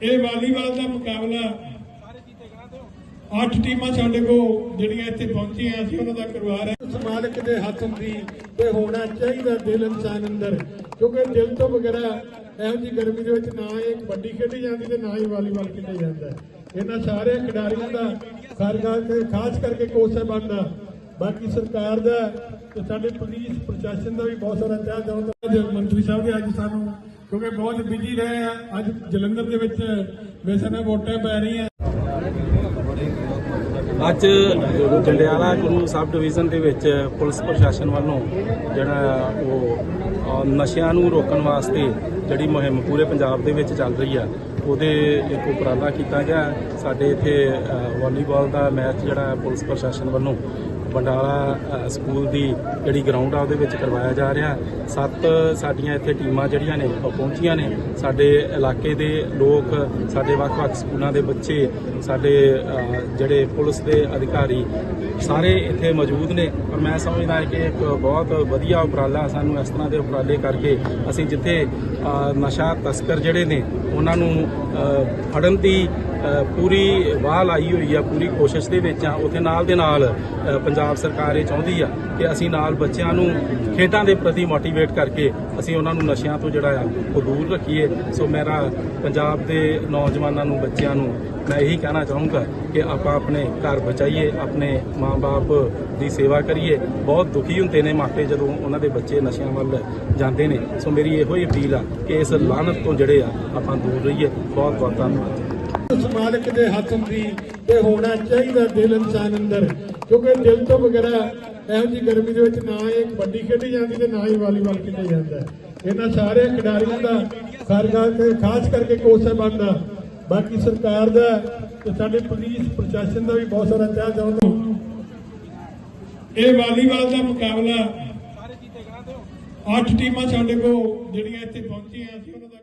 ਇਹ ਵਾਲੀਬਾਲ ਦਾ ਮੁਕਾਬਲਾ ਅੱਠ ਟੀਮਾਂ ਸਾਡੇ ਕੋ ਜਿਹੜੀਆਂ ਇੱਥੇ ਪਹੁੰਚੀਆਂ ਅਸੀਂ ਉਹਨਾਂ ਦਾ ਕਰਵਾ ਰਹੇ ਹਾਂ। ਮਾਲਕ ਦੇ ਹੱਥ ਹੁੰਦੀ ਤੇ ਹੋਣਾ ਚਾਹੀਦਾ ਦਿਲ ਇਨਸਾਨ ਅੰਦਰ ਕਿਉਂਕਿ ਦਿਲ ਤੋਂ ਬਗੈਰਾ ਇਹੋ ਜੀ ਗਰਮੀ ਦੇ ਵਿੱਚ ਨਾ ਇਹ ਕਬੱਡੀ ਖੇਡੀ ਜਾਂਦੀ ਤੇ ਨਾ ਹੀ ਵਾਲੀਬਾਲ ਖੇਡਿਆ ਜਾਂਦਾ ਇਹਨਾਂ ਸਾਰੇ ਖਿਡਾਰੀਆਂ ਦਾ ਖਾਰਗਾ ਕੇ ਖਾਸ ਕਰਕੇ ਕੋਚ ਸਾਹਿਬਾਨ ਦਾ ਬਾਕੀ ਸਰਕਾਰ ਦਾ ਤੇ ਸਾਡੇ ਪੁਲਿਸ ਪ੍ਰਸ਼ਾਸਨ ਦਾ ਵੀ ਬਹੁਤ ਸਾਰਾ ਚਾਹ ਚਾਹੁੰਦਾ ਮੰਤਰੀ ਸਾਹਿਬ ਦੇ ਅੱਜ ਸਾਨੂੰ ਕਿਉਂਕਿ ਬਹੁਤ ਬਿਜ਼ੀ ਰਹੇ ਆ। ਅੱਜ ਜਲੰਧਰ ਦੇ ਵਿੱਚ ਵੈਸੇ ਨਾ ਵੋਟਾਂ ਪੈ ਰਹੀਆਂ। ਅੱਜ ਜੰਡਿਆਲਾ ਗੁਰੂ ਸਬ ਡਿਵੀਜ਼ਨ ਦੇ ਵਿੱਚ ਪੁਲਿਸ ਪ੍ਰਸ਼ਾਸਨ ਵੱਲੋਂ ਜਿਹੜਾ ਉਹ ਨਸ਼ਿਆਂ ਨੂੰ ਰੋਕਣ ਵਾਸਤੇ ਜਿਹੜੀ ਮੁਹਿੰਮ ਪੂਰੇ ਪੰਜਾਬ ਦੇ ਵਿੱਚ ਚੱਲ ਰਹੀ ਆ, ਉਹਦੇ ਇੱਕ ਉਪਰਾਲਾ ਕੀਤਾ ਗਿਆ। ਸਾਡੇ ਇੱਥੇ ਵਾਲੀਬਾਲ ਦਾ ਮੈਚ ਜਿਹੜਾ ਪੁਲਿਸ ਪ੍ਰਸ਼ਾਸਨ ਵੱਲੋਂ ਬੰਡਾਲਾ ਸਕੂਲ ਦੀ ਜਿਹੜੀ ਗਰਾਊਂਡ ਆ ਉਹਦੇ ਵਿੱਚ ਕਰਵਾਇਆ ਜਾ ਰਿਹਾ। ਸੱਤ ਸਾਡੀਆਂ ਇੱਥੇ ਟੀਮਾਂ ਜਿਹੜੀਆਂ ਨੇ ਉਹ ਪਹੁੰਚੀਆਂ ਨੇ। ਸਾਡੇ ਇਲਾਕੇ ਦੇ ਲੋਕ ਸਾਡੇ ਵੱਖ-ਵੱਖ ਸਕੂਲਾਂ ਦੇ ਬੱਚੇ ਸਾਡੇ ਜਿਹੜੇ ਪੁਲਿਸ ਦੇ ਅਧਿਕਾਰੀ ਸਾਰੇ ਇੱਥੇ ਮੌਜੂਦ ਨੇ। ਔਰ ਮੈਂ ਸਮਝਦਾ ਕਿ ਇੱਕ ਬਹੁਤ ਵਧੀਆ ਉਪਰਾਲਾ ਸਾਨੂੰ ਇਸ ਤਰ੍ਹਾਂ ਦੇ ਉਪਰਾਲੇ ਕਰਕੇ ਅਸੀਂ ਜਿੱਥੇ ਨਸ਼ਾ ਤਸਕਰ ਜਿਹੜੇ ਨੇ ਉਹਨਾਂ ਨੂੰ ਫੜਨ ਦੀ ਪੂਰੀ ਵਾਹ ਲਾਈ ਹੋਈ ਆ ਪੂਰੀ ਕੋਸ਼ਿਸ਼ ਦੇ ਵਿੱਚ ਆ ਉੱਥੇ ਨਾਲ ਦੇ ਨਾਲ ਅ, ਪੰਜਾਬ ਸਰਕਾਰ ਇਹ ਚਾਹੁੰਦੀ ਆ ਕਿ ਅਸੀਂ ਨਾਲ ਬੱਚਿਆਂ ਨੂੰ ਖੇਡਾਂ ਦੇ ਪ੍ਰਤੀ ਮੋਟੀਵੇਟ ਕਰਕੇ ਅਸੀਂ ਉਹਨਾਂ ਨੂੰ ਨਸ਼ਿਆਂ ਤੋਂ ਜਿਹੜਾ ਆ ਉਹ ਦੂਰ ਰੱਖੀਏ। ਸੋ ਮੇਰਾ ਪੰਜਾਬ ਦੇ ਨੌਜਵਾਨਾਂ ਨੂੰ, ਬੱਚਿਆਂ ਨੂੰ ਮੈਂ ਇਹੀ ਕਹਿਣਾ ਚਾਹੂੰਗਾ ਕਿ ਆਪਾਂ ਆਪਣੇ ਘਰ ਬਚਾਈਏ, ਆਪਣੇ ਮਾਂ-ਬਾਪ ਦੀ ਸੇਵਾ ਕਰੀਏ। ਬਹੁਤ ਦੁਖੀ ਹੁੰਦੇ ਨੇ ਮਾਪੇ ਜਦੋਂ ਉਹਨਾਂ ਦੇ ਬੱਚੇ ਨਸ਼ਿਆਂ ਵੱਲ ਜਾਂਦੇ ਨੇ। ਸੋ ਮੇਰੀ ਇਹੋ ਹੀ ਅਪੀਲ ਆ ਕਿ ਇਸ ਲਾਹਨਤ ਤੋਂ ਜਿਹੜੇ ਆ ਆਪਾਂ ਦੂਰ ਰਹੀਏ। ਬਹੁਤ ਬਹੁਤ ਧੰਨਵਾਦ। ਉਸ ਦੇ ਹੱਥ ਹੁੰਦੀ ਤੇ ਹੋਣਾ ਚਾਹੀਦਾ ਦਿਲ ਇਨਸਾਨ ਅੰਦਰ। ਕਿਉਂਕਿ ਦਿਲ ਤੋਂ ਵਗੈਰਾ ਇਹੋ ਜੀ ਗਰਮੀ ਦੇ ਵਿੱਚ ਨਾ ਇਹ ਕਬੱਡੀ ਖੇਡੀ ਜਾਂਦੀ ਤੇ ਨਾ ਹੀ ਵਾਲੀਬਾਲ ਖੇਡਿਆ ਜਾਂਦਾ। ਇਹਨਾਂ ਸਾਰੇ ਖਿਡਾਰੀਆਂ ਦਾ ਖਾਰਗਾ ਕੇ ਖਾਸ ਕਰਕੇ ਕੋਚ ਸਾਹਿਬਾਨ ਦਾ। ਬਾਕੀ ਸਰਕਾਰ ਦਾ ਤੇ ਸਾਡੇ ਪੁਲਿਸ ਪ੍ਰਸ਼ਾਸਨ ਦਾ ਵੀ ਬਹੁਤ ਸਾਰਾ ਚਾਹ ਚਾਹੁੰਦਾ ਇਹ ਵਾਲੀਬਾਲ ਦਾ ਮੁਕਾਬਲਾ ਅੱਠ ਟੀਮਾਂ ਸਾਡੇ ਕੋਲ ਜਿਹੜੀਆਂ ਇੱਥੇ ਪਹੁੰਚੀਆਂ ਸੀ ਉਹਨਾਂ ਦਾ